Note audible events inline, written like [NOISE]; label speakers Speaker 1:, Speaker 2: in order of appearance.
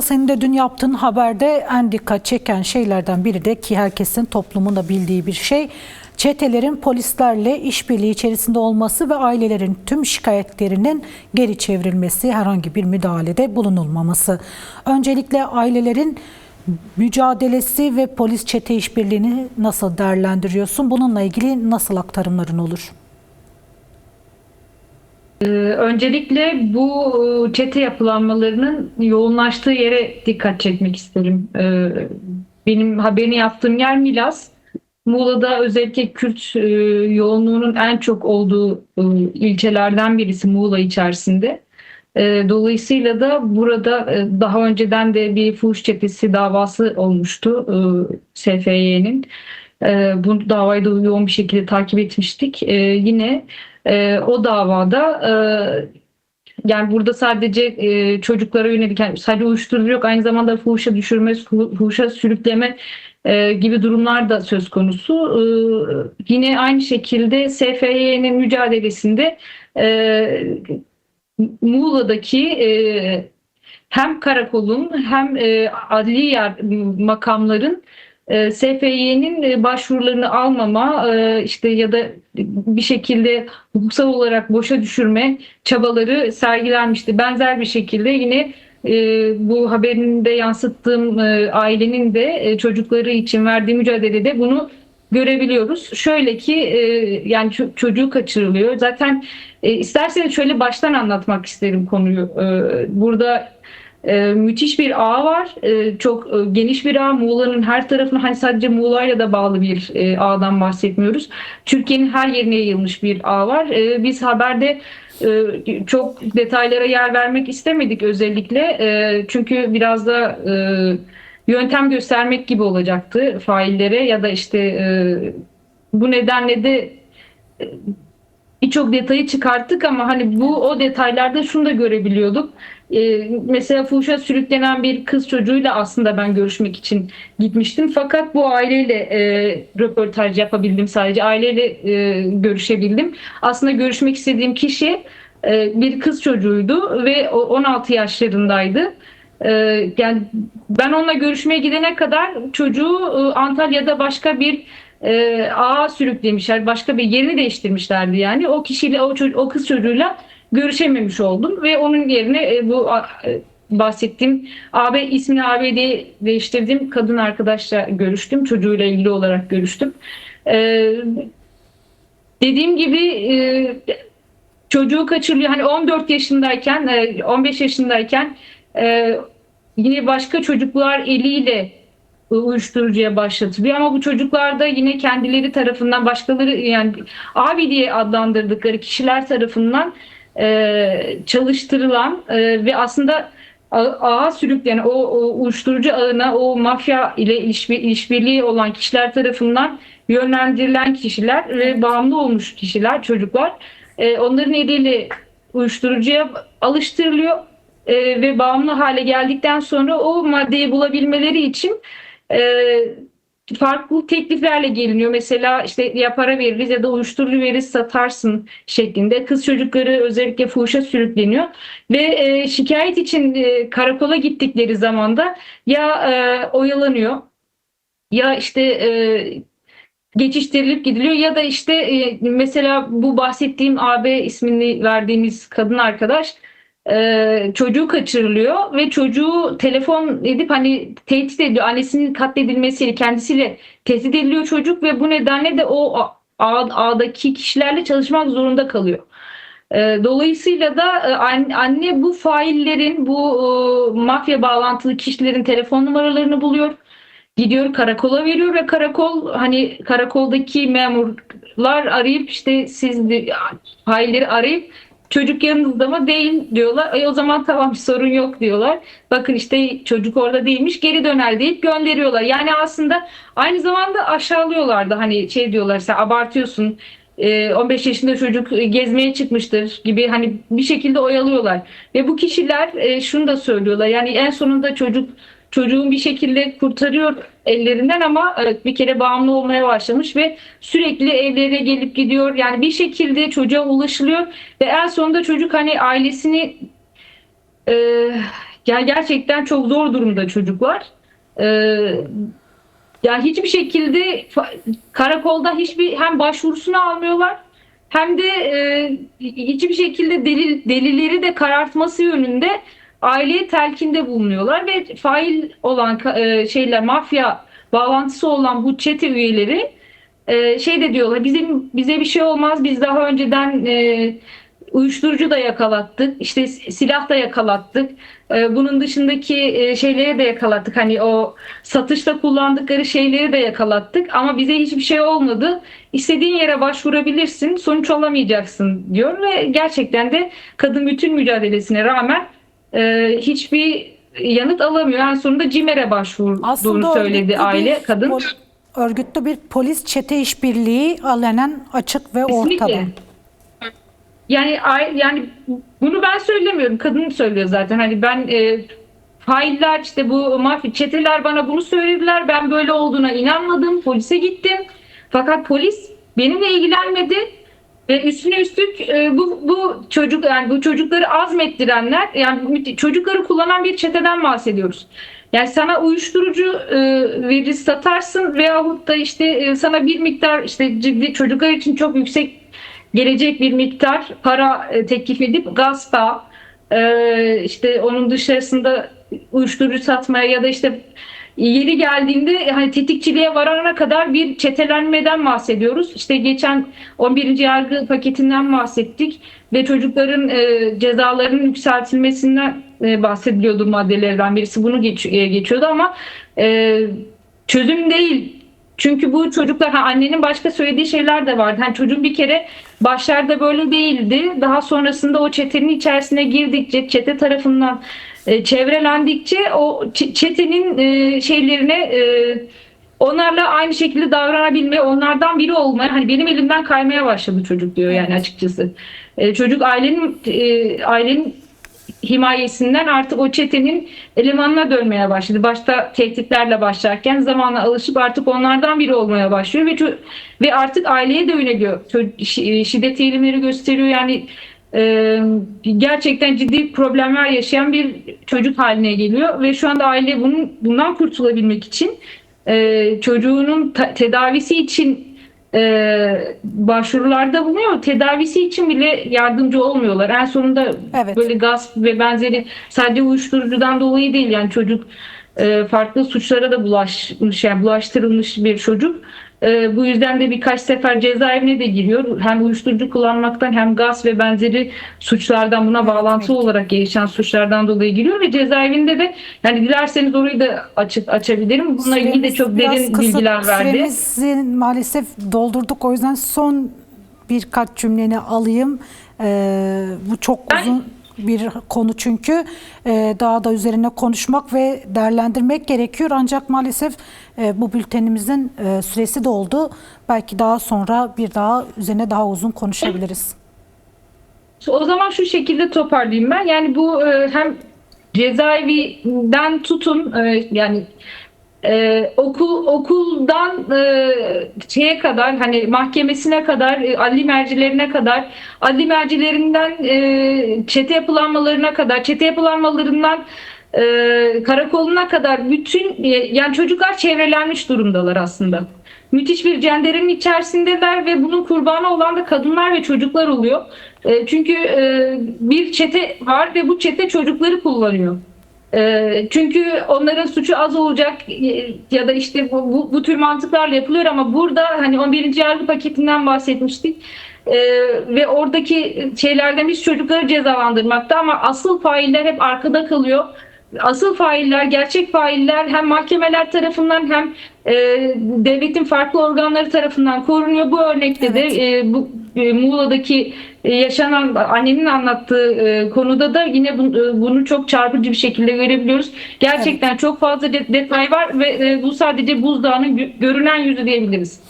Speaker 1: Senin de dün yaptığın haberde en dikkat çeken şeylerden biri de ki herkesin toplumun da bildiği bir şey. Çetelerin polislerle işbirliği içerisinde olması ve ailelerin tüm şikayetlerinin geri çevrilmesi, herhangi bir müdahalede bulunulmaması. Öncelikle ailelerin mücadelesi ve polis çete işbirliğini nasıl değerlendiriyorsun? Bununla ilgili nasıl aktarımların olur?
Speaker 2: Ee, Öncelikle bu e, çete yapılanmalarının yoğunlaştığı yere dikkat çekmek isterim. Ee, Benim haberini yaptığım yer Milas. Muğla'da özellikle Kürt e, yoğunluğunun en çok olduğu e, ilçelerden birisi Muğla içerisinde. E, Dolayısıyla da burada daha önceden de bir fuhuş çetesi davası olmuştu SFY'nin. Bu davayı da yoğun bir şekilde takip etmiştik. Yine e, o davada e, yani burada sadece e, çocuklara yönelik yani sadece uyuşturucu yok aynı zamanda fuhuşa düşürme, fu- fuhuşa sürükleme e, gibi durumlar da söz konusu. E, yine aynı şekilde SFY'nin mücadelesinde e, Muğla'daki e, hem karakolun hem e, adli yer, makamların e, SFY'nin e, başvurularını almama e, işte ya da bir şekilde hukuksal olarak boşa düşürme çabaları sergilenmişti. Benzer bir şekilde yine e, bu haberinde yansıttığım ailenin de çocukları için verdiği mücadelede bunu görebiliyoruz. Şöyle ki yani ço- çocuğu kaçırılıyor. Zaten isterseniz şöyle baştan anlatmak isterim konuyu. Burada e, müthiş bir ağ var. E, çok e, geniş bir ağ. Muğla'nın her tarafına hani sadece Muğla'yla da bağlı bir e, ağdan bahsetmiyoruz. Türkiye'nin her yerine yayılmış bir ağ var. E, biz haberde e, çok detaylara yer vermek istemedik özellikle. E, çünkü biraz da e, yöntem göstermek gibi olacaktı faillere ya da işte e, bu nedenle de e, birçok detayı çıkarttık ama hani bu o detaylarda şunu da görebiliyorduk. Ee, mesela fuhuşa sürüklenen bir kız çocuğuyla aslında ben görüşmek için gitmiştim. Fakat bu aileyle e, röportaj yapabildim sadece. Aileyle e, görüşebildim. Aslında görüşmek istediğim kişi e, bir kız çocuğuydu ve o 16 yaşlarındaydı. E, yani ben onunla görüşmeye gidene kadar çocuğu e, Antalya'da başka bir e, ağa sürüklemişler. Başka bir yerini değiştirmişlerdi yani. O kişiyle o, o kız çocuğuyla görüşememiş oldum ve onun yerine e, bu e, bahsettiğim AB ismini AB diye değiştirdiğim kadın arkadaşla görüştüm. Çocuğuyla ilgili olarak görüştüm. E, dediğim gibi çocuğu kaçırılıyor. Hani 14 yaşındayken, e, 15 yaşındayken yine başka çocuklar eliyle uyuşturucuya başlatılıyor ama bu çocuklar da yine kendileri tarafından başkaları yani abi diye adlandırdıkları kişiler tarafından e, çalıştırılan e, ve aslında ağa sürükleyen o, o uyuşturucu ağına o mafya ile işbirliği olan kişiler tarafından yönlendirilen kişiler ve bağımlı olmuş kişiler çocuklar e, onların eliyle uyuşturucuya alıştırılıyor e, ve bağımlı hale geldikten sonra o maddeyi bulabilmeleri için e, farklı tekliflerle geliniyor. Mesela işte ya para veririz ya da uyuşturucu veririz satarsın şeklinde. Kız çocukları özellikle fuhuşa sürükleniyor. Ve e, şikayet için e, karakola gittikleri zaman da ya e, oyalanıyor ya işte e, geçiştirilip gidiliyor ya da işte e, mesela bu bahsettiğim AB ismini verdiğimiz kadın arkadaş e, çocuğu kaçırılıyor ve çocuğu telefon edip hani tehdit ediyor. Annesinin katledilmesiyle kendisiyle tehdit ediliyor çocuk ve bu nedenle de o ağdaki kişilerle çalışmak zorunda kalıyor. E, Dolayısıyla da e, an- anne bu faillerin, bu e, mafya bağlantılı kişilerin telefon numaralarını buluyor. Gidiyor karakola veriyor ve karakol hani karakoldaki memurlar arayıp işte siz failleri arayıp çocuk yanınızda mı değil diyorlar. E, o zaman tamam [LAUGHS] sorun yok diyorlar. Bakın işte çocuk orada değilmiş geri döner deyip gönderiyorlar. Yani aslında aynı zamanda aşağılıyorlar da hani şey diyorlar sen abartıyorsun. E, 15 yaşında çocuk gezmeye çıkmıştır gibi hani bir şekilde oyalıyorlar. Ve bu kişiler e, şunu da söylüyorlar. Yani en sonunda çocuk çocuğun bir şekilde kurtarıyor ellerinden ama e, bir kere bağımlı olmaya başlamış ve sürekli evlere gelip gidiyor. Yani bir şekilde çocuğa ulaşılıyor ve en sonunda çocuk hani ailesini e, Yani gerçekten çok zor durumda çocuklar. Ee, yani hiçbir şekilde karakolda hiçbir hem başvurusunu almıyorlar hem de e, hiçbir şekilde delil delilleri de karartması yönünde aileye telkinde bulunuyorlar ve fail olan e, şeyler mafya bağlantısı olan bu çete üyeleri e, şey de diyorlar bizim bize bir şey olmaz biz daha önceden e, uyuşturucu da yakalattık işte silah da yakalattık. E, bunun dışındaki e, şeyleri de yakalattık. Hani o satışta kullandıkları şeyleri de yakalattık ama bize hiçbir şey olmadı. İstediğin yere başvurabilirsin sonuç alamayacaksın diyor ve gerçekten de kadın bütün mücadelesine rağmen e, hiçbir yanıt alamıyor. En sonunda CİMER'e başvurduğunu
Speaker 1: Aslında
Speaker 2: söyledi aile
Speaker 1: bir
Speaker 2: kadın.
Speaker 1: örgütlü bir polis çete işbirliği alenen açık ve
Speaker 2: Kesinlikle.
Speaker 1: ortada.
Speaker 2: Yani yani bunu ben söylemiyorum. Kadın söylüyor zaten. Hani ben e, failler işte bu mafya çeteler bana bunu söylediler. Ben böyle olduğuna inanmadım. Polise gittim. Fakat polis benimle ilgilenmedi. Ve üstüne üstlük e, bu bu çocuk yani bu çocukları azmettirenler yani çocukları kullanan bir çeteden bahsediyoruz. Yani sana uyuşturucu e, verir satarsın veyahut da işte e, sana bir miktar işte ciddi çocuklar için çok yüksek gelecek bir miktar para e, teklif edip gaspa e, işte onun dışarısında uyuşturucu satmaya ya da işte yeri geldiğinde hani tetikçiliğe varana kadar bir çetelenmeden bahsediyoruz. İşte geçen 11. yargı paketinden bahsettik ve çocukların e, cezalarının yükseltilmesinden e, bahsediliyordu maddelerden birisi bunu geç, e, geçiyordu ama e, çözüm değil. Çünkü bu çocuklar ha, annenin başka söylediği şeyler de vardı. Hani çocuğun bir kere başlarda böyle değildi. Daha sonrasında o çetenin içerisine girdikçe çete tarafından e, çevrelendikçe o çetenin e, şeylerine e, onlarla aynı şekilde davranabilme, onlardan biri olmaya hani benim elimden kaymaya başladı çocuk diyor yani açıkçası. E, çocuk ailenin e, ailenin himayesinden artık o çetenin elemanına dönmeye başladı. Başta tehditlerle başlarken zamanla alışıp artık onlardan biri olmaya başlıyor ve ve artık aileye de yöneliyor. Şiddet eğilimleri gösteriyor yani e, gerçekten ciddi problemler yaşayan bir çocuk haline geliyor ve şu anda aile bunun bundan kurtulabilmek için e, çocuğunun tedavisi için e, başvurularda bulunuyor. Tedavisi için bile yardımcı olmuyorlar. En sonunda
Speaker 1: Evet.
Speaker 2: böyle gasp ve benzeri sadece uyuşturucudan dolayı değil yani çocuk e, farklı suçlara da bulaşmış yani bulaştırılmış bir çocuk. E, bu yüzden de birkaç sefer cezaevine de giriyor. Hem uyuşturucu kullanmaktan hem gaz ve benzeri suçlardan buna bağlantılı
Speaker 1: evet.
Speaker 2: olarak gelişen suçlardan dolayı giriyor ve cezaevinde de yani dilerseniz orayı da açık açabilirim. Bununla ilgili de
Speaker 1: Süremiz
Speaker 2: çok derin bilgiler verdi.
Speaker 1: Süremizi maalesef doldurduk. O yüzden son birkaç cümleni alayım. Ee, bu çok
Speaker 2: Ben-
Speaker 1: uzun bir konu çünkü Ee, daha da üzerine konuşmak ve değerlendirmek gerekiyor. Ancak maalesef e, bu bültenimizin e, süresi doldu. Belki daha sonra bir daha üzerine daha uzun konuşabiliriz.
Speaker 2: O zaman şu şekilde toparlayayım ben. Yani bu e, hem cezaevinden tutun e, yani e, okul okuldan e, şeye kadar hani mahkemesine kadar e, adli mercilerine kadar adli mercilerinden e, çete yapılanmalarına kadar çete yapılanmalarından e, karakoluna kadar bütün e, yani çocuklar çevrelenmiş durumdalar aslında. Müthiş bir cenderenin içerisindeler ve bunun kurbanı olan da kadınlar ve çocuklar oluyor. E, çünkü e, bir çete var ve bu çete çocukları kullanıyor. E, çünkü onların suçu az olacak e, ya da işte bu, bu, bu tür mantıklarla yapılıyor ama burada hani 11. yargı paketinden bahsetmiştik. E, ve oradaki şeylerden biz çocukları cezalandırmakta ama asıl failler hep arkada kalıyor. Asıl failler, gerçek failler hem mahkemeler tarafından hem e, devletin farklı organları tarafından korunuyor. Bu örnekte de e, bu e, Muğla'daki e, yaşanan annenin anlattığı e, konuda da yine bu- e, bunu çok çarpıcı bir şekilde görebiliyoruz. Gerçekten çok fazla de- detay var ve e, bu sadece buzdağının gö- görünen yüzü diyebiliriz.